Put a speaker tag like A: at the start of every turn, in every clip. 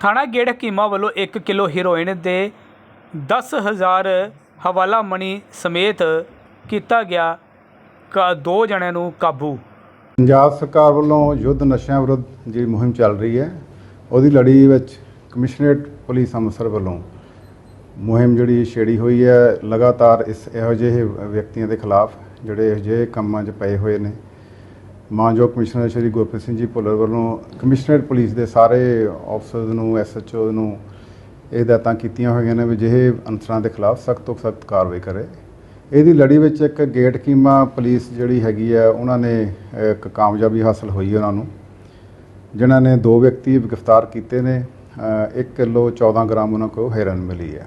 A: ਥਾਣਾ ਗੇੜ ਹਕੀਮਾ ਵੱਲੋਂ 1 ਕਿਲੋ ਹੀਰੋਇਨ ਦੇ 10000 ਹਵਾਲਾ ਮਣੀ ਸਮੇਤ ਕੀਤਾ ਗਿਆ ਕ ਦੋ ਜਣਿਆਂ ਨੂੰ ਕਾਬੂ।
B: ਪੰਜਾਬ ਸਰਕਾਰ ਵੱਲੋਂ ਯੁੱਧ ਨਸ਼ਿਆਂ ਵਿਰੁੱਧ ਜਿਹੜੀ ਮੁਹਿੰਮ ਚੱਲ ਰਹੀ ਹੈ, ਉਹਦੀ ਲੜੀ ਵਿੱਚ ਕਮਿਸ਼ਨਰੇਟ ਪੁਲਿਸ ਅੰਮ੍ਰਿਤਸਰ ਵੱਲੋਂ ਮੁਹਿੰਮ ਜਿਹੜੀ ਛੇੜੀ ਹੋਈ ਹੈ, ਲਗਾਤਾਰ ਇਸ ਇਹੋ ਜਿਹੇ ਵਿਅਕਤੀਆਂ ਦੇ ਖਿਲਾਫ ਜਿਹੜੇ ਇਹੋ ਜਿਹੇ ਕੰਮਾਂ 'ਚ ਪਏ ਹੋਏ ਨੇ। ਮਾਨਯੋਗ ਕਮਿਸ਼ਨਰ ਸ਼੍ਰੀ ਗੁਰਪ੍ਰੀਤ ਸਿੰਘ ਜੀ ਭੁੱਲਰ ਵੱਲੋਂ ਕਮਿਸ਼ਨਰੇਟ ਪੁਲਿਸ ਦੇ ਸਾਰੇ ਅਫਸਰਸ ਨੂੰ ਐਸਐਚਓ ਨੂੰ ਇਹ ਹਦਾਇਤਾਂ ਕੀਤੀਆਂ ਹੋਈਆਂ ਨੇ ਵੀ ਜਿਹੇ ਅਨਸਰਾਂ ਦੇ ਖਿਲਾਫ ਸਖਤ ਤੋਂ ਸਖਤ ਕਾਰਵਾਈ ਕਰੇ। ਇਹਦੀ ਲੜੀ ਵਿੱਚ ਇੱਕ ਗੇਟ ਕੀਮਾ ਪੁਲਿਸ ਜਿਹੜੀ ਹੈਗੀ ਆ ਉਹਨਾਂ ਨੇ ਇੱਕ ਕਾਮਯਾਬੀ ਹਾਸਲ ਹੋਈ ਉਹਨਾਂ ਨੂੰ, ਜਿਨ੍ਹਾਂ ਨੇ ਦੋ ਵਿਅਕਤੀ ਗ੍ਰਿਫਤਾਰ ਕੀਤੇ ਨੇ। 1 ਕਿਲੋ 14 ਗ੍ਰਾਮ ਉਹਨਾਂ ਕੋਲ ਹੈਰਨ ਮਿਲੀ ਹੈ।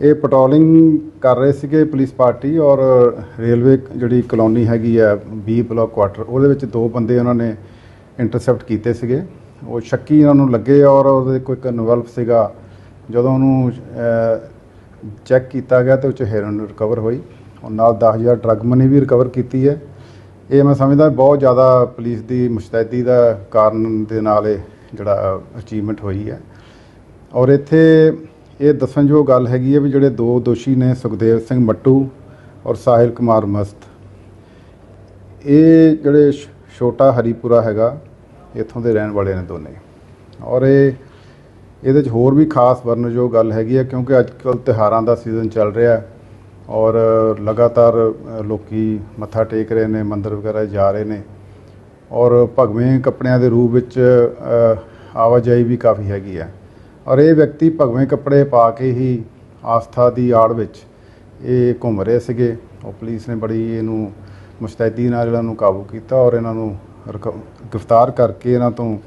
B: ਇਹ ਪੈਟਰੋਲਿੰਗ ਕਰ ਰਹੇ ਸੀਗੇ ਪੁਲਿਸ ਪਾਰਟੀ ਔਰ ਰੇਲਵੇ ਜਿਹੜੀ ਕਲੋਨੀ ਹੈਗੀ ਹੈ ਬੀ ਬਲਾਕ ਕੁਆਟਰ ਉਹਦੇ ਵਿੱਚ ਦੋ ਬੰਦੇ ਉਹਨਾਂ ਨੇ ਇੰਟਰਸੈਪਟ ਕੀਤੇ ਸੀਗੇ। ਉਹ ਸ਼ੱਕੀ ਉਹਨਾਂ ਨੂੰ ਲੱਗੇ ਔਰ ਉਹਦੇ ਕੋਈ ਕਨਵਲਪ ਸੀਗਾ। ਜਦੋਂ ਉਹਨੂੰ ਚੈੱਕ ਕੀਤਾ ਗਿਆ ਤੇ ਉਹ 'ਚ ਹੈਰਨ ਰਿਕਵਰ ਹੋਈ। ਔਰ ਨਾਲ 10000 ਡਰੱਗ ਮਨੀ ਵੀ ਰਿਕਵਰ ਕੀਤੀ ਹੈ। ਇਹ ਮੈਂ ਸਮਝਦਾ ਬਹੁਤ ਜ਼ਿਆਦਾ ਪੁਲਿਸ ਦੀ ਮੁਸ਼ਤੈਦੀ ਦਾ ਕਾਰਨ ਦੇ ਨਾਲ ਇਹ ਜਿਹੜਾ ਅਚੀਵਮੈਂਟ ਹੋਈ ਹੈ। ਔਰ ਇੱਥੇ ਇਹ ਦੱਸਣਯੋਗ ਗੱਲ ਹੈਗੀ ਹੈ ਵੀ ਜਿਹੜੇ ਦੋ ਦੋਸ਼ੀ ਨੇ ਸੁਖਦੇਵ ਸਿੰਘ ਮੱਟੂ ਔਰ ਸਾਹਿਲ ਕੁਮਾਰ ਮਸਤ। ਇਹ ਜਿਹੜੇ ਛੋਟਾ ਹਰੀਪੁਰਾ ਹੈਗਾ ਇੱਥੋਂ ਦੇ ਰਹਿਣ ਵਾਲੇ ਨੇ ਦੋਨੇ। ਔਰ ਇਹ ਇਹਦੇ 'ਚ ਹੋਰ ਵੀ ਖਾਸ ਵਰਣਯੋਗ ਗੱਲ ਹੈਗੀ ਹੈ ਕਿਉਂਕਿ ਅੱਜ ਕੱਲ੍ਹ ਤਿਉਹਾਰਾਂ ਦਾ ਸੀਜ਼ਨ ਚੱਲ ਰਿਹਾ ਔਰ ਲਗਾਤਾਰ ਅ, ਲੋਕੀ ਮੱਥਾ ਟੇਕ ਰਹੇ ਨੇ ਮੰਦਰ ਵਗੈਰਾ ਜਾ ਰਹੇ ਨੇ। ਔਰ ਭਗਵੇਂ ਕੱਪੜਿਆਂ ਦੇ ਰੂਪ ਵਿੱਚ ਆਵਾਜਾਈ ਵੀ ਕਾਫੀ ਹੈਗੀ ਹੈ। ਔਰ ਇਹ ਵਿਅਕਤੀ ਭਗਵੇਂ ਕੱਪੜੇ ਪਾ ਕੇ ਹੀ ਆਸਥਾ ਦੀ ਆੜ ਵਿੱਚ ਇਹ ਘੁੰਮ ਰਹੇ ਸੀਗੇ। ਉਹ ਪੁਲਿਸ ਨੇ ਬੜੀ ਇਹਨੂੰ ਮੁਸਤੈਦੀ ਨਾਲ ਇਹਨਾਂ ਨੂੰ ਕਾਬੂ ਕੀਤਾ ਔਰ ਇਹਨਾਂ ਨੂੰ ਰਿਕ- ਗ੍ਰਿਫਤਾਰ ਕਰਕੇ ਇਹਨਾਂ ਤੋਂ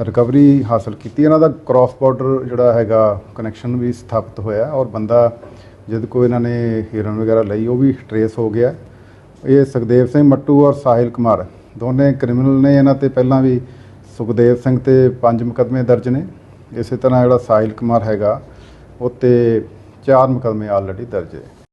B: ਰਿਕਵਰੀ ਹਾਸਲ ਕੀਤੀ। ਇਹਨਾਂ ਦਾ ਕ੍ਰਾਸ ਬਾਰਡਰ ਜਿਹੜਾ ਹੈਗਾ ਕਨੈਕਸ਼ਨ ਵੀ ਸਥਾਪਿਤ ਹੋਇਆ ਔਰ ਬੰਦਾ ਜਦ ਕੋਈ ਇਹਨਾਂ ਨੇ ਹੀਰਨ ਵਗੈਰਾ ਲਈ, ਉਹ ਵੀ ਟਰੇਸ ਹੋ ਗਿਆ। ਇਹ ਸੁਖਦੇਵ ਸਿੰਘ ਮੱਟੂ ਔਰ ਸਾਹਿਲ ਕੁਮਾਰ ਦੋਨੇ ਕ੍ਰਿਮੀਨਲ ਨੇ। ਇਹਨਾਂ ਤੇ ਪਹਿਲਾਂ ਵੀ ਸੁਖਦੇਵ ਸਿੰਘ ਤੇ ਪੰਜ ਮੁਕਦਮੇ ਦਰਜ ਨੇ। ਇਸੇ ਤਰ੍ਹਾਂ ਜਿਹੜਾ ਸਾਹਿਲ ਕੁਮਾਰ ਹੈਗਾ ਉਹ ਤੇ ਚਾਰ ਮੁਕਦਮੇ ਆਲਰੇਡੀ ਦਰਜ ਹੈ।